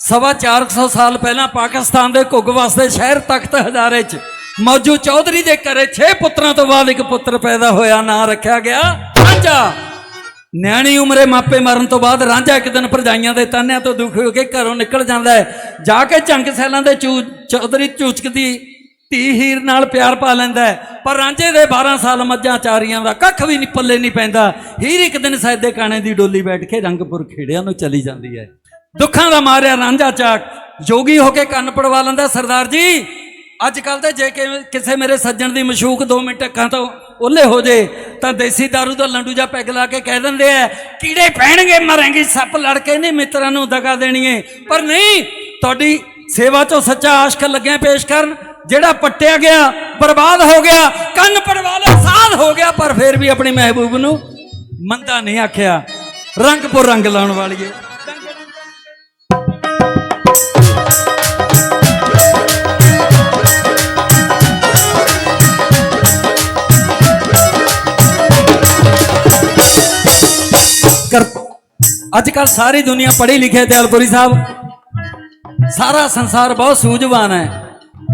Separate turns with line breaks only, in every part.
ਸਵਾ 400 ਸਾਲ ਪਹਿਲਾਂ ਪਾਕਿਸਤਾਨ ਦੇ ਘੁੱਗ ਵਾਸਤੇ ਸ਼ਹਿਰ ਤਖਤ ਹਜ਼ਾਰੇ 'ਚ ਮੌਜੂ ਚੌਧਰੀ ਦੇ ਘਰੇ 6 ਪੁੱਤਰਾਂ ਤੋਂ ਬਾਅਦ ਇੱਕ ਪੁੱਤਰ ਪੈਦਾ ਹੋਇਆ, ਨਾਂ ਰੱਖਿਆ ਗਿਆ ਰਾਂਝਾ। ਨਿਆਣੀ ਉਮਰੇ ਮਾਪੇ ਮਰਨ ਤੋਂ ਬਾਅਦ ਰਾਂਝਾ ਇੱਕ ਦਿਨ ਭਰਜਾਈਆਂ ਦੇ ਤਾਨਿਆਂ ਤੋਂ ਦੁਖੀ ਹੋ ਕੇ ਘਰੋਂ ਨਿਕਲ ਜਾਂਦਾ ਹੈ। ਜਾ ਕੇ ਝੰਗ ਸੈਲਾਂ ਦੇ ਚੂ ਚੌਧਰੀ ਚੂਚਕਦੀ ਧੀ ਹੀਰ ਨਾਲ ਪਿਆਰ ਪਾ ਲੈਂਦਾ ਪਰ ਰਾਂਝੇ ਦੇ 12 ਸਾਲ ਮੱਝਾਂ ਚਾਰੀਆਂ ਦਾ ਕੱਖ ਵੀ ਨਹੀਂ ਪੱਲੇ ਨਹੀਂ ਪੈਂਦਾ। ਹੀਰ ਇੱਕ ਦਿਨ ਸੈਦੇ ਕਾਣੇ ਦੀ ਡੋਲੀ ਬੈਠ ਕੇ ਰੰਗਪੁਰ ਖੇੜਿਆਂ ਨੂੰ ਚਲੀ ਜਾਂਦੀ ਹੈ। ਦੁੱਖਾਂ ਦਾ ਮਾਰਿਆ ਰਾਂਝਾ ਚਾਕ, ਜੋਗੀ ਹੋ ਕੇ ਕੰਨ ਪੜਵਾ ਲੈਂਦਾ ਸਰਦਾਰ ਜੀ। ਅੱਜ ਕੱਲ ਤੇ ਜੇ ਕਿਸੇ ਮੇਰੇ ਸੱਜਣ ਦੀ ਮਸ਼ੂਕ 2 ਮਿੰਟ ਅੱਖਾਂ ਤੋਂ ਓਲੇ ਹੋ ਜੇ, ਤਾਂ ਦੇਸੀ दारू ਦਾ ਲੰਡੂ ਜਾਂ ਪੈਗ ਲਾ ਕੇ ਕਹਿ ਦਿੰਦੇ ਆ, ਕੀੜੇ ਪੈਣਗੇ, ਮਰਾਂਗੇ, ਸੱਪ ਲੜ ਕੇ ਨਹੀਂ ਮਿੱਤਰਾਂ ਨੂੰ ਦਗਾ ਦੇਣੀਏ। ਪਰ ਨਹੀਂ, ਤੁਹਾਡੀ ਸੇਵਾ ਚੋਂ ਸੱਚਾ ਆਸ਼ਕ ਲੱਗਿਆ ਪੇਸ਼ ਕਰਨ, ਜਿਹੜਾ ਪੱਟਿਆ ਗਿਆ, ਬਰਬਾਦ ਹੋ ਗਿਆ, ਕੰਨ ਪੜਵਾ ਲੈ ਸਾਧ ਹੋ ਗਿਆ, ਪਰ ਫਿਰ ਵੀ ਆਪਣੀ ਮਹਿਬੂਬ ਨੂੰ ਮੰਦਾ ਨਹੀਂ ਆਖਿਆ। ਰੰਗਪੁਰ ਰੰਗ ਲਾਉਣ ਵਾਲੀਏ। ਅੱਜ ਕੱਲ ਸਾਰੀ ਦੁਨੀਆ ਪੜ੍ਹੀ ਲਿਖੀ ਦਿਆਲਪੁਰੀ ਸਾਹਿਬ। ਸਾਰਾ ਸੰਸਾਰ ਬਹੁਤ ਸੂਝਵਾਨ ਹੈ।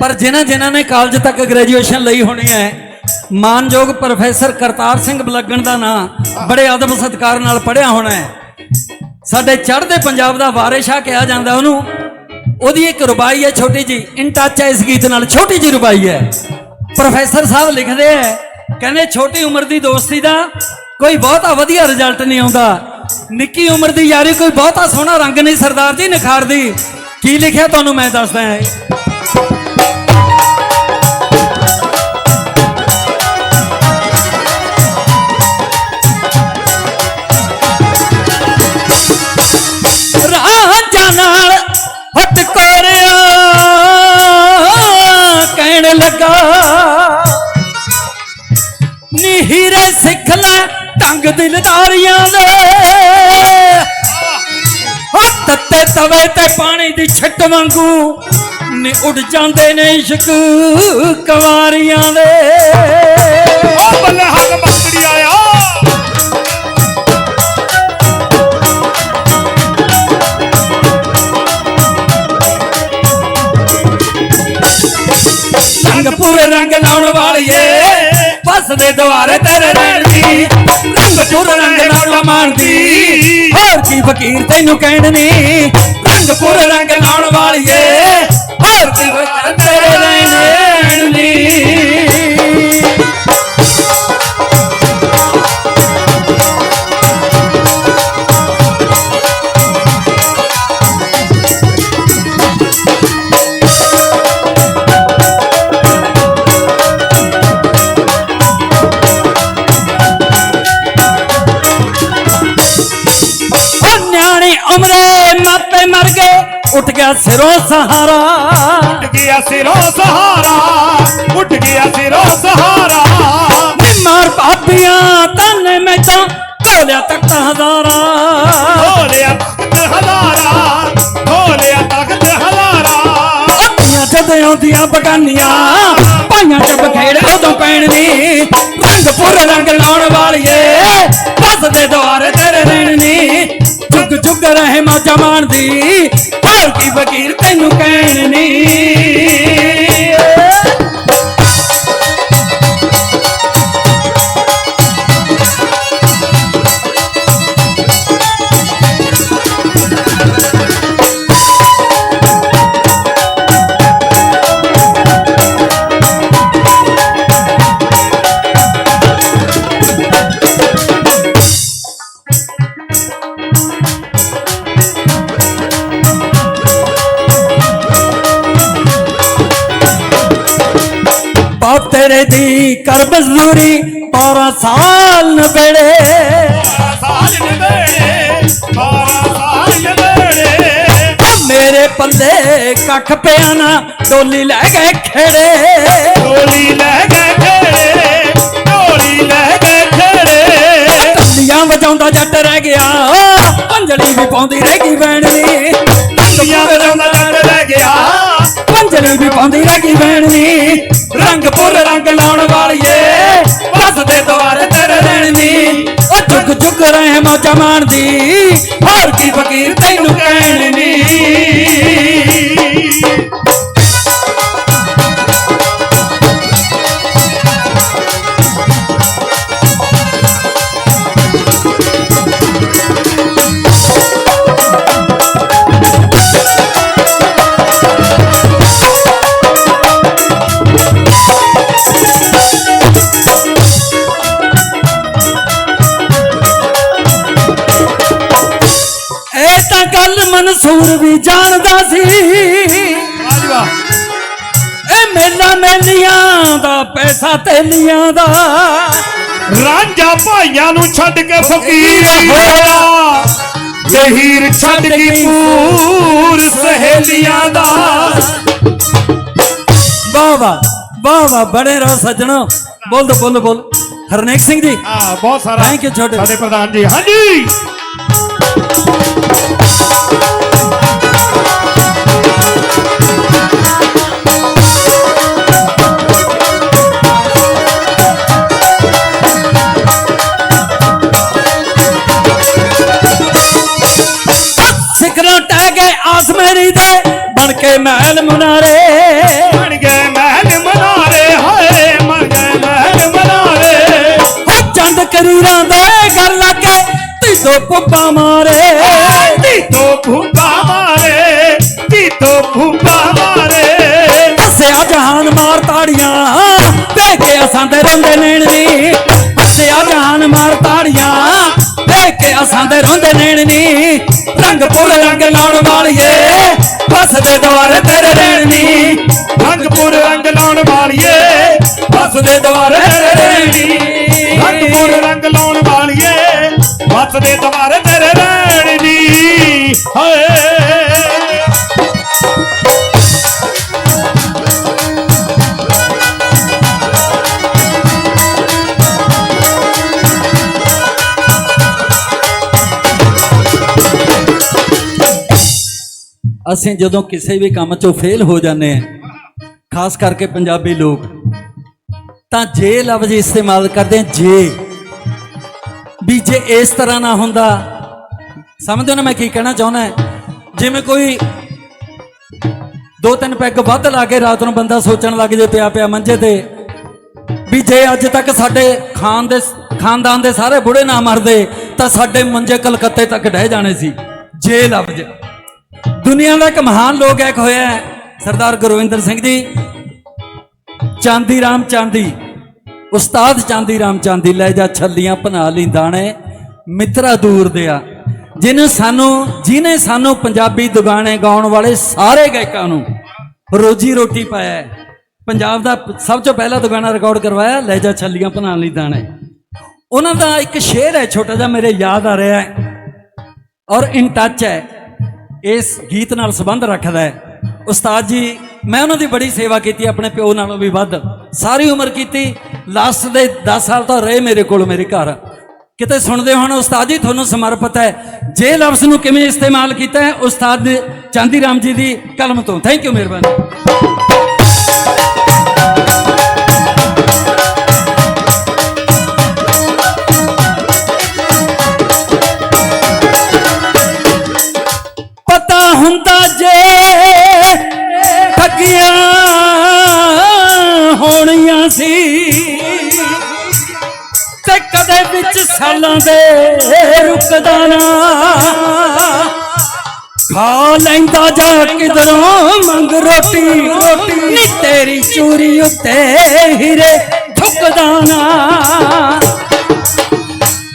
ਪਰ ਜਿਨ੍ਹਾਂ ਜਿਨ੍ਹਾਂ ਨੇ ਕਾਲਜ ਤੱਕ ਗ੍ਰੈਜੂਏਸ਼ਨ ਲਈ ਹੋਣੀ ਹੈ, ਮਾਨਯੋਗ ਪ੍ਰੋਫੈਸਰ ਕਰਤਾਰ ਸਿੰਘ ਬਲੱਗਣ ਦਾ ਨਾਂ ਬੜੇ ਆਦਮ ਸਤਿਕਾਰ ਨਾਲ ਪੜ੍ਹਿਆ ਹੋਣਾ ਹੈ। ਸਾਡੇ ਚੜ੍ਹਦੇ ਪੰਜਾਬ ਦਾ ਵਾਰਿਸ਼ਾ ਕਿਹਾ ਜਾਂਦਾ ਉਹਨੂੰ। ਉਹਦੀ ਇੱਕ ਰੁਬਾਈ ਹੈ ਛੋਟੀ ਜੀ ਇਨ ਟੱਚ ਹੈ ਇਸ ਗੀਤ ਨਾਲ, ਛੋਟੀ ਜੀ ਰੁਬਾਈ ਹੈ। ਪ੍ਰੋਫੈਸਰ ਸਾਹਿਬ ਲਿਖਦੇ ਹੈ, ਕਹਿੰਦੇ ਛੋਟੀ ਉਮਰ ਦੀ ਦੋਸਤੀ ਦਾ ਕੋਈ ਬਹੁਤਾ ਵਧੀਆ ਰਿਜ਼ਲਟ ਨਹੀਂ ਆਉਂਦਾ। ਨਿੱਕੀ ਉਮਰ ਦੀ ਯਾਰੀ ਕੋਈ ਬਹੁਤਾ ਸੋਹਣਾ ਰੰਗ ਨਹੀਂ, ਸਰਦਾਰ ਜੀ ਨਿਖਾਰਦੀ ਕੀ ਲਿਖਿਆ ਤੁਹਾਨੂੰ ਮੈਂ ਦੱਸਦਾ ਹਾਂ। ਹੱਥ ਕੋਰਿਆ ਕਹਿਣ ਲੱਗਾ ਢੰਗ ਦਿਲਦਾਰੀਆਂ ਦੇ। ਹੋ ਤੱਤੇ ਤਵੇ ਤੇ ਪਾਣੀ ਦੀ ਛਿੱਟ ਵਾਂਗੂ ਨੀ ਉੱਡ ਜਾਂਦੇ ਨੇ ਇਸ਼ਕ ਕਵਾਰੀਆਂ ਦੇ।
ਓ ਬੱਲੇ ਹੱਕ ਮਸਤੜੀ ਆਇਆ।
ਰੰਗ ਪੂਰੇ ਰੰਗ ਲਾਉਣ ਵਾਲੀਏ ਬਸ ਦੇ ਦੁਆਰੇ ਤੇਰੇ ਰਹਿਣ ਦੀ। ਰੰਗ ਪੂਰੇ ਰੰਗ ਲਾਉਣ ਮਾਰਦੀ ਹੋਰ ਕੀ ਫਕੀਰ ਤੈਨੂੰ ਕਹਿਣ ਨੀ? ਰੰਗ ਪੂਰੇ ਰੰਗ ਲਾਉਣ ਸਿਰੋਂ ਸਹਾਰਾ।
ਉੱਠ ਗਿਆ ਸਿਰੋਂ ਸਹਾਰਾ ਉੱਠ ਗਿਆ ਸਿਰੋਂ ਸਹਾਰਾ।
ਬਿਮਾਰ ਪਾਪੀਆਂ ਤਨ ਮੈਂ ਤਾਂ ਢੋਲਿਆ ਤੱਕ ਹਜ਼ਾਰਾਂ।
ਢੋਲਿਆ ਤਖਤ ਹਜ਼ਾਰਾ ਢੋਲਿਆ ਤਖਤ ਹਜ਼ਾਰਾ।
ਅੱਖੀਆਂ ਜਦ ਆਉਂਦੀਆਂ ਬਗਾਨੀਆਂ ਪਾਈਆਂ ਚ ਬਖੇੜ ਉਦੋਂ ਪੈਣਨੀ ਰੰਗ ਪੁਰ ਰੰਗ ਲਾਉਣ ਵਾਲੀਏ ਬਸ ਦੇ ਦੁਆਰੇ ਤੇਰੇ ਰਹਿਣਨੀ ਜੁਗ ਜੁਗ ਰਹੇ ਮਾਜਾ ਮਾਣਦੀ ਹੋਰ ਕੀ ਫਕੀਰ ਤੈਨੂੰ ਕਹਿਣਨੀ ਬਾਪ ਕਰ ਮਜ਼ਦੂਰੀ 12 ਸਾਲ ਨਵੇੜੇ
ਸਾਜ ਨਵੇੜੇ ਬਾਰਾਂ ਸਾਜ ਨਵੇੜੇ
ਮੇਰੇ ਪੱਲੇ ਕੱਖ ਪਿਆ ਨਾ ਡੋਲੀ ਲੈ ਗਏ ਖੇੜੇ।
ਢੋਲੀ ਲੈ ਗਏ ਖੇੜੇ ਢੋਲੀ ਲੈ ਗਏ ਖੇੜੇ
ਤੰਦੀਆਂ ਵਜਾਉਂਦਾ ਜੱਟ ਰਹਿ ਗਿਆ ਪੰਜਲੀ ਵੀ ਪਾਉਂਦੀ ਰਹਿ ਗਈ ਵੈਣਨੀ
ਤੰਦੀਆਂ ਵਜਾਉਂਦਾ ਜੱਟ ਰਹਿ ਗਿਆ।
ਪੰਜਲੀ ਵੀ ਪਾਉਂਦੀ ਰਹਿ ਗਈ ਵੈਣਨੀ ਰੰਗ ਪੁਰ ਰੰਗ ਲਾਉਣ ਵਾਲੀਏ ਜੁਗ ਜੁਗ ਰਹੇ ਹੋਰ ਕੀ ਫਕੀਰ ਤੈਨੂੰ ਕਹਿਣ ਨੀ ਮੇਲੀਆਂ ਦਾ ਪੈਸਾ ਤੇਲੀਆਂ ਦਾ।
ਰਾਂਝਾ ਭਾਈਆਂ ਨੂੰ ਛੱਡ ਕੇ ਫਕੀਰ ਹੋਇਆ। ਤੇ ਹੀਰ ਛੱਡ ਕੇ ਪੂਰ ਸਹੇਲੀਆਂ ਦਾ।
ਵਾਹ ਵਾਹ ਵਾਹ ਵਾਹ ਬੜੇ ਰਹੋ ਸੱਜਣੋ। ਬੋਲ ਦੋ ਬੋਲ ਬੋਲ। ਹਰਨੇਕ ਸਿੰਘ ਜੀ।
ਆ ਬਹੁਤ ਸਾਰਾ।
Thank you, ਛੋਟੇ।
ਸਾਡੇ ਪ੍ਰਧਾਨ ਜੀ ਹਾਂਜੀ।
ਗਏ ਆਸ ਮੇਰੀ ਦੇ ਬਣ ਕੇ ਮਹਿਲ ਮਨਾਰੇ।
ਬਣ ਗਏ ਮਹਿਲ ਮਨਾਰੇ ਹਾਏ ਬਣ ਗਏ ਮਹਿਲ ਮਨਾਰੇ।
ਹੋ ਚੰਦ ਕਰੀਰਾਂ ਦੇ ਗੱਲ ਲੱਗੇ ਤੀਸੋ ਪੁੱਪਾ ਮਾਰੇ।
ਤੀਤੋ ਭੁੰਬਾ ਮਾਰੇ ਤੀਤੋ ਭੁੰਬਾ ਮਾਰੇ।
ਹੱਸਿਆ ਜਹਾਨ ਮਾਰ ਤਾੜੀਆਂ ਵੇਖ ਕੇ ਅਸਾਂ ਦੇ। ਰੋਂਦੇ ਨੈਣ ਨੀ ਵੇਖ ਰੋਂਦੇ ਨੈਣ ਨੀ। ਰੰਗ ਪੁਰ ਰੰਗ ਲਾਉਣ ਵਾਲੀਏ ਫਸਦੇ ਦੁਆਰੇ ਤੇਰੇ ਨੈਣ ਨੀ।
ਰੰਗ ਰੰਗਪੁਰ ਰੰਗ ਲਾਉਣ ਵਾਲੀਏ
ਫਸਦੇ ਦੁਆਰੇ ਤੇਰੇ ਨੈਣ ਨੀ।
ਰੰਗਪੁਰ ਰੰਗ ਲਾਉਣ ਵਾਲੀਏ ਵੱਤ ਦੇ
ਅਸੀਂ ਜਦੋਂ ਕਿਸੇ ਵੀ ਕੰਮ 'ਚੋਂ ਫੇਲ ਹੋ ਜਾਂਦੇ ਹਾਂ, ਖਾਸ ਕਰਕੇ ਪੰਜਾਬੀ ਲੋਕ, ਤਾਂ ਜੇ ਲਫ਼ਜ਼ ਇਸਤੇਮਾਲ ਕਰਦੇ ਹਾਂ, ਜੇ। ਵੀ ਜੇ ਇਸ ਤਰ੍ਹਾਂ ਨਾ ਹੁੰਦਾ, ਸਮਝਦੇ ਹੋ ਨਾ ਮੈਂ ਕੀ ਕਹਿਣਾ ਚਾਹੁੰਦਾ ਜਿਵੇਂ ਕੋਈ ਦੋ ਤਿੰਨ ਪੈਗ ਵੱਧ ਲਾ ਕੇ ਰਾਤ ਨੂੰ ਬੰਦਾ ਸੋਚਣ ਲੱਗ ਜੇ ਪਿਆ ਪਿਆ ਮੰਜੇ ਤੇ, ਵੀ ਜੇ ਅੱਜ ਤੱਕ ਸਾਡੇ ਖਾਨ ਦੇ, ਖਾਨਦਾਨ ਦੇ ਸਾਰੇ ਬੁੜੇ ਨਾ ਮਰਦੇ, ਤਾਂ ਸਾਡੇ ਮੰਜੇ ਕਲਕੱਤੇ ਤੱਕ ਡਹਿ ਜਾਣੇ ਸੀ। ਜੇ ਲਫ਼ਜ਼। ਦੁਨੀਆ ਦਾ ਇੱਕ ਮਹਾਨ ਲੋਕ ਇੱਕ ਹੋਇਆ ਸਰਦਾਰ ਗੁਰਵਿੰਦਰ ਸਿੰਘ ਜੀ। ਚਾਂਦੀ ਰਾਮ ਚਾਂਦੀ, ਉਸਤਾਦ ਚਾਂਦੀ ਰਾਮ ਚਾਂਦੀ ਲੈ ਜਾ ਛੱਲੀਆਂ ਭਨਾ ਲਈ ਦਾਣੇ, ਮਿੱਤਰਾ ਦੂਰ ਦਿਆ। ਜਿਹਨੂੰ ਸਾਨੂੰ ਜਿਨੇ ਸਾਨੂੰ ਪੰਜਾਬੀ ਦੁਗਾਣੇ ਗਾਉਣ ਵਾਲੇ ਸਾਰੇ ਗਾਇਕਾਂ ਨੂੰ ਰੋਜੀ ਰੋਟੀ ਪਾਇਆ ਪੰਜਾਬ ਦਾ ਸਭ ਤੋਂ ਪਹਿਲਾ ਦੁਗਾਣਾ ਰਿਕਾਰਡ ਕਰਵਾਇਆ, ਲੈ ਜਾ ਛੱਲੀਆਂ ਭਨਾ ਲਈ ਦਾਣੇ। ਉਹਨਾਂ ਦਾ ਇੱਕ ਸ਼ੇਰ ਹੈ, ਛੋਟਾ ਜਿਹਾ ਮੇਰੇ ਯਾਦ ਆ ਰਿਹਾ ਹੈ ਔਰ ਇਨ ਟੱਚ ਹੈ। ਇਸ ਗੀਤ ਨਾਲ ਸੰਬੰਧ ਰੱਖਦਾ ਹੈ। ਉਸਤਾਦ ਜੀ, ਮੈਂ ਉਹਨਾਂ ਦੀ ਬੜੀ ਸੇਵਾ ਕੀਤੀ, ਆਪਣੇ ਪਿਓ ਨਾਲੋਂ ਵੀ ਵੱਧ। ਸਾਰੀ ਉਮਰ ਕੀਤੀ। ਲਾਸਟ ਦੇ 10 ਸਾਲ ਤੋਂ ਰਹੇ ਮੇਰੇ ਕੋਲ, ਮੇਰੇ ਘਰ। ਕਿਤੇ ਸੁਣਦੇ ਹੋਣ ਉਸਤਾਦ ਜੀ, ਤੁਹਾਨੂੰ ਸਮਰਪਿਤ ਹੈ। ਜੇ ਲਫ਼ਜ਼ ਨੂੰ ਕਿਵੇਂ ਇਸਤੇਮਾਲ ਕੀਤਾ ਹੈ, ਉਸਤਾਦ ਚਾਂਦੀ ਰਾਮ ਜੀ ਦੀ ਕਲਮ ਤੋਂ। ਥੈਂਕ ਯੂ ਮਿਹਰਬਾਨੀ। ਸਾਲਾਂ ਦੇ ਰੁਕਦਾ ਨਾ ਖਾ ਲੈਂਦਾ ਜਾ ਕਿਧਰੋਂ ਮੰਗ ਰੋਟੀ ਰੋਟੀ। ਨੀ ਤੇਰੀ ਚੂਰੀ ਉੱਤੇ ਹੀਰੇ ਠੁਕਦਾ ਨਾ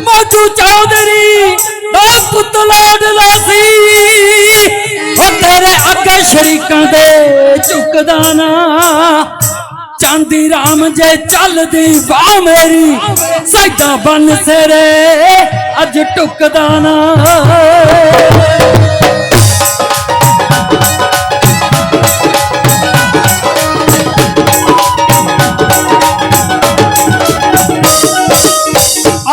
ਮੋਜੂ ਚੌਧਰੀ ਦਾ ਪੁੱਤ ਲਾਡਲਾ ਸੀ ਹੋ ਤੇਰੇ ਅੱਗੇ ਸ਼ਰੀਕਾਂ ਦੇ ਝੁਕਦਾ ਨਾ ਚਾਂਦੀ ਰਾਮ ਜੇ ਚੱਲਦੀ ਵਾਹ ਮੇਰੀ ਸੈਦਾ ਬਨ ਸਿਰੇ, ਅੱਜ ਟੁਕਦਾ ਨਾ।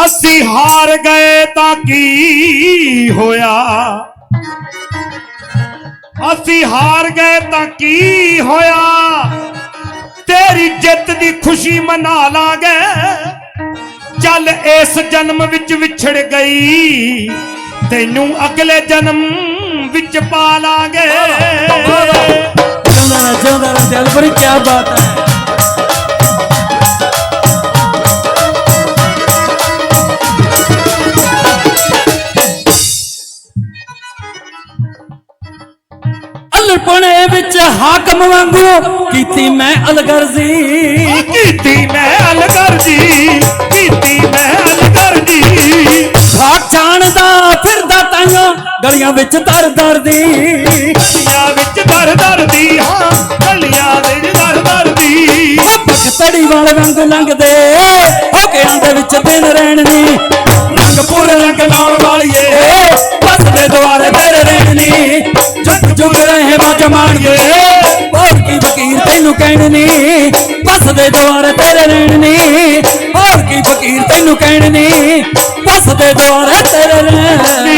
ਅਸੀਂ ਹਾਰ ਗਏ ਤਾਂ ਕੀ ਹੋਇਆ? ਅਸੀਂ ਹਾਰ ਗਏ ਤਾਂ ਕੀ ਹੋਇਆ? ਤੇਰੀ ਜਿੱਤ ਦੀ ਖੁਸ਼ੀ ਮਨਾ ਲਾਂਗੇ। ਚੱਲ ਇਸ ਜਨਮ ਵਿੱਚ ਵਿਛੜ ਗਈ। ਤੈਨੂੰ ਅਗਲੇ ਜਨਮ ਵਿੱਚ ਪਾ ਲਾਂਗੇ।
ਜਿਉਂਦਾ ਰਹਿ ਜਿਉਂਦਾ ਰਹਿ ਕੀ ਬਾਤ ਹੈ। ਹਾਕਮ ਵਾਂਗੂ ਕੀਤੀ ਮੈਂ ਅਲਗਰਜ਼ੀ।
ਕੀਤੀ ਮੈਂ ਅਲਗਰਜੀ ਕੀਤੀ ਮੈਂ ਅਲਗਰਜੀ।
ਭਾਗ ਜਾਣਦਾ ਫਿਰਦਾ ਤੈਂ ਗਲੀਆਂ ਵਿੱਚ ਦਰ ਦਰ ਦੀ
ਗਲੀਆਂ ਵਿੱਚ ਦਰ ਦਰ ਦੀ ਹਾਂ ਗਲੀਆਂ ਵਿੱਚ ਦਰ ਦਰ ਦੀ
ਤੜੀ ਵਾਲੇ ਰੰਗ ਲੰਘਦੇ ਹੋ ਕੇ ਆਂਦੇ ਵਿੱਚ ਦਿਨ ਰਹਿਣ ਨੀ। ਰੰਗ ਪੂਰੇ ਰੰਗ ਲਾਉਣ ਵਾਲੀਏ। ਕਹਿਣ ਨੇ ਬਸ ਦੇ ਦੁਆਰੇ ਤੇਰੇ ਰਹਿਣ ਨੀ ਹੋਰ ਕੀ ਫਕੀਰ ਤੈਨੂੰ ਕਹਿਣ ਨੀ ਬਸ ਦੇ ਦੁਆਰੇ ਤੇਰੇ ਰਹਿਣ ਨੀ